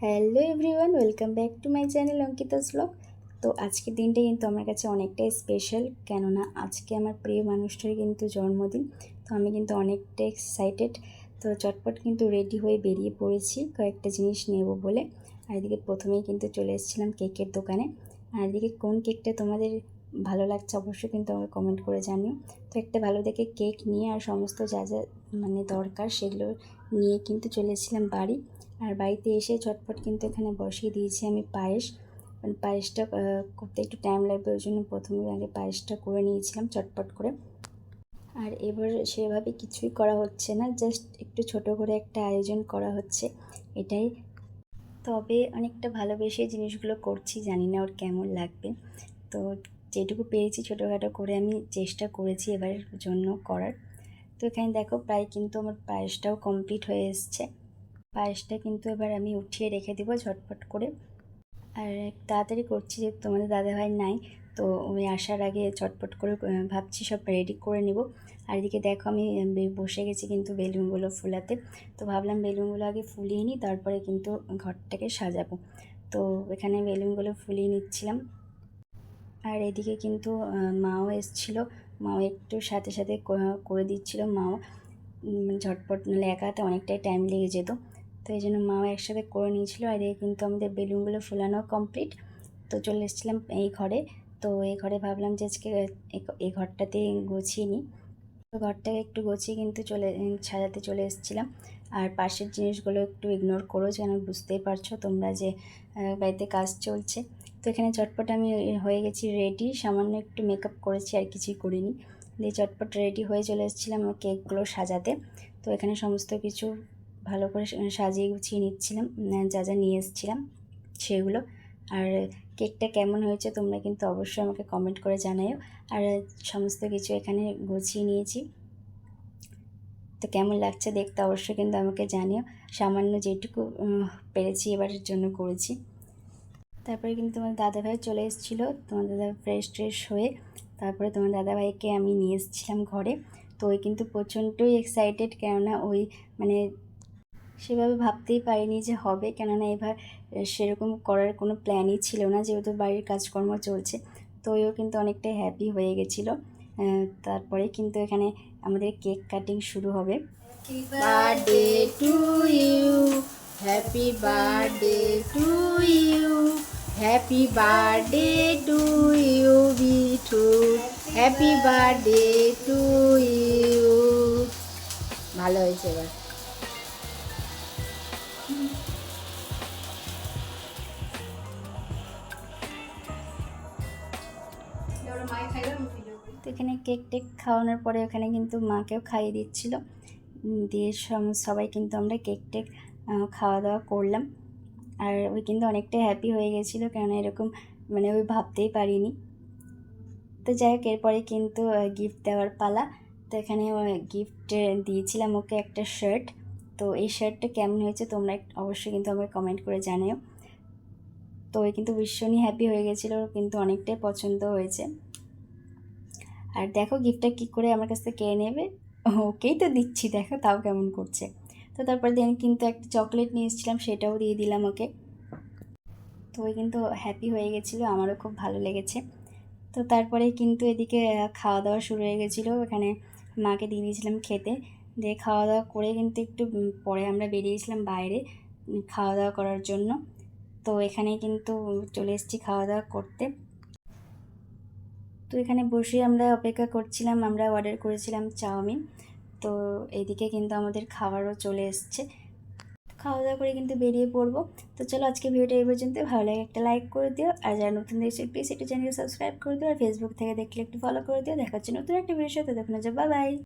Hello everyone, welcome back to my channel Ankita's vlog. তো আজকের দিনটা কিন্তু আমার কাছে অনেকটাই স্পেশাল কেননা আজকে আমার প্রিয় মানুষটার কিন্তু জন্মদিন। তো আমি কিন্তু অনেকটা এক্সাইটেড তো চটপট কিন্তু রেডি হয়ে বেরিয়ে পড়েছি কয়েকটা জিনিস নেব বলে। আর এদিকে প্রথমেই কিন্তু চলে এসেছিলাম কেকের দোকানে। আর এদিকে কোন কেকটা তোমাদের ভালো লাগছে অবশ্যই কিন্তু আমাকে কমেন্ট করে জানিও। তো একটা ভালো দেখে কেক নিয়ে আর সমস্ত যা যা মানে দরকার সেগুলো নিয়ে কিন্তু চলে এসেছিলাম বাড়ি। আর বাড়িতে এসে ঝটপট কিন্তু এখানে বসিয়ে দিয়েছি আমি পায়েস। মানে পায়েসটা করতে একটু টাইম লাগবে, ওই জন্য প্রথমে আগে পায়েসটা করে নিয়েছিলাম চটপট করে। আর এবার সেভাবে কিছুই করা হচ্ছে না জাস্ট একটু ছোট করে একটা আয়োজন করা হচ্ছে, এটাই। তবে অনেকটা ভালোবেসে জিনিসগুলো করছি, জানি না ওর কেমন লাগবে। তো যেটুকু পেরেছি ছোটোখাটো করে আমি চেষ্টা করেছি এবারের জন্য করার। তো এখানে দেখো, প্রায় কিন্তু আমার পায়েসটাও কমপ্লিট হয়ে এসছে। পায়েসটা কিন্তু এবার আমি উঠিয়ে রেখে দেবো ঝটপট করে। আর তাড়াতাড়ি করছি যে তোমাদের দাদাভাই নাই, তো ওই আসার আগে চটপট করে ভাবছি সব রেডি করে নিব। আর এদিকে দেখো আমি বসে গেছি কিন্তু বেলুনগুলো ফুলাতে। তো ভাবলাম বেলুনগুলো আগে ফুলিয়ে নিই, তারপরে কিন্তু ঘরটাকে সাজাবো। তো এখানে বেলুনগুলো ফুলিয়ে নিচ্ছিলাম। আর এদিকে কিন্তু মাও এসেছিল। মাও একটু সাথে সাথে করে দিচ্ছিল মাও। ঝটপট নাহলে একা হাতে অনেকটাই টাইম লেগে যেত। তো এই জন্য মাও একসাথে করে নিয়েছিল আর এদিকে কিন্তু আমাদের বেলুনগুলো ফোলানো কমপ্লিট। তো চলে এসেছিলাম এই ঘরে। তো এই ঘরে ভাবলাম যে আজকে এই- এই ঘরটাতে গুছিয়ে নিই। তো ঘরটাকে একটু গুছিয়ে কিন্তু চলে, সাজাতে চলে এসেছিলাম। আর পাশের জিনিসগুলো একটু ইগনোর করো যেন বুঝতেই পারছ তোমরা যে বাড়িতে কাজ চলছে। তো এখানে চটপট আমি হয়ে গেছি রেডি সামান্য একটু মেকআপ করেছি, আর কিছুই করিনি। দিয়ে চটপট রেডি হয়ে চলে এসেছিলাম কেকগুলো সাজাতে। তো এখানে সমস্ত কিছু ভালো করে সাজিয়ে গুছিয়ে নিচ্ছিলাম যা যা নিয়ে এসেছিলাম সেগুলো। আর কেকটা কেমন হয়েছে তোমরা কিন্তু অবশ্যই আমাকে কমেন্ট করে জানাও আর সমস্ত কিছু এখানে গুছিয়ে নিয়েছি। তো কেমন লাগছে দেখতে অবশ্যই কিন্তু আমাকে জানিও। সামান্য যেটুকু পেরেছি এবারের জন্য করেছি। তারপরে কিন্তু তোমার দাদাভাই চলে এসেছিল। তোমার দাদা ফ্রেশ ট্রেশ হয়ে তারপরে তোমার দাদাভাইকে আমি নিয়ে এসেছিলাম ঘরে। তো ওই কিন্তু প্রচণ্ডই এক্সাইটেড কেননা ওই মানে সেভাবে ভাবতেই পারিনি যে হবে। কেননা এবার সেরকম করার কোনো প্ল্যানই ছিল না যেহেতু বাড়ির কাজকর্ম চলছে। তো ওইও কিন্তু অনেকটাই হ্যাপি হয়ে গেছিল। তারপরে কিন্তু এখানে আমাদের কেক কাটিং শুরু হবে। Happy birthday to you happy birthday to you বিঠু happy birthday to you. ভালো হয়েছে এবার। তো এখানে কেক টেক খাওয়ানোর পরে ওখানে কিন্তু মাকেও খাইয়ে দিচ্ছিল। দিয়ে সবাই কিন্তু আমরা কেক টেক খাওয়া দাওয়া করলাম। আর ওই কিন্তু অনেকটাই হ্যাপি হয়ে গেছিল কেননা এরকম মানে ওই ভাবতেই পারিনি। তো যাই হোক, এরপরে কিন্তু গিফট দেওয়ার পালা। তো এখানে গিফট দিয়েছিলাম ওকে একটা শার্ট তো এই শার্টটা কেমন হয়েছে তোমরা অবশ্যই কিন্তু আমাকে কমেন্ট করে জানিও। তো ওই কিন্তু ভীষণই হ্যাপি হয়ে গেছিল, কিন্তু অনেকটাই পছন্দ হয়েছে। আর দেখো গিফটটা কী করে আমার কাছ থেকে কেড়ে নেবে? ওকেই তো দিচ্ছি, দেখো তাও কেমন করছে। তো তারপর দিন কিন্তু একটা চকলেট নিয়ে এসেছিলাম, সেটাও দিয়ে দিলাম ওকে। তো ওই কিন্তু হ্যাপি হয়ে গেছিল, আমারও খুব ভালো লেগেছে। তো তারপরে কিন্তু এদিকে খাওয়া দাওয়া শুরু হয়ে গেছিল এখানে মাকে দিয়ে দিয়েছিলাম খেতে। দিয়ে খাওয়া দাওয়া করে কিন্তু একটু পরে আমরা বেরিয়েছিলাম বাইরে খাওয়া দাওয়া করার জন্য। তো এখানে কিন্তু চলে এসেছি খাওয়া দাওয়া করতে। তো এখানে বসে আমরা অপেক্ষা করছিলাম, আমরা অর্ডার করেছিলাম চাউমিন। তো এইদিকে কিন্তু আমাদের খাবারও চলে এসছে। খাওয়া দাওয়া করে কিন্তু বেরিয়ে পড়ব। তো চলো আজকে ভিডিওটা এই পর্যন্ত। ভালো লাগে একটা লাইক করে দিও। আর যারা নতুন দেখছে প্লিজ একটু চ্যানেলকে সাবস্ক্রাইব করে দিও। আর ফেসবুক থেকে দেখলে একটু ফলো করে দিও। দেখা হচ্ছে নতুন একটা ভিডিওর সাথে। দেখুন বাই বাই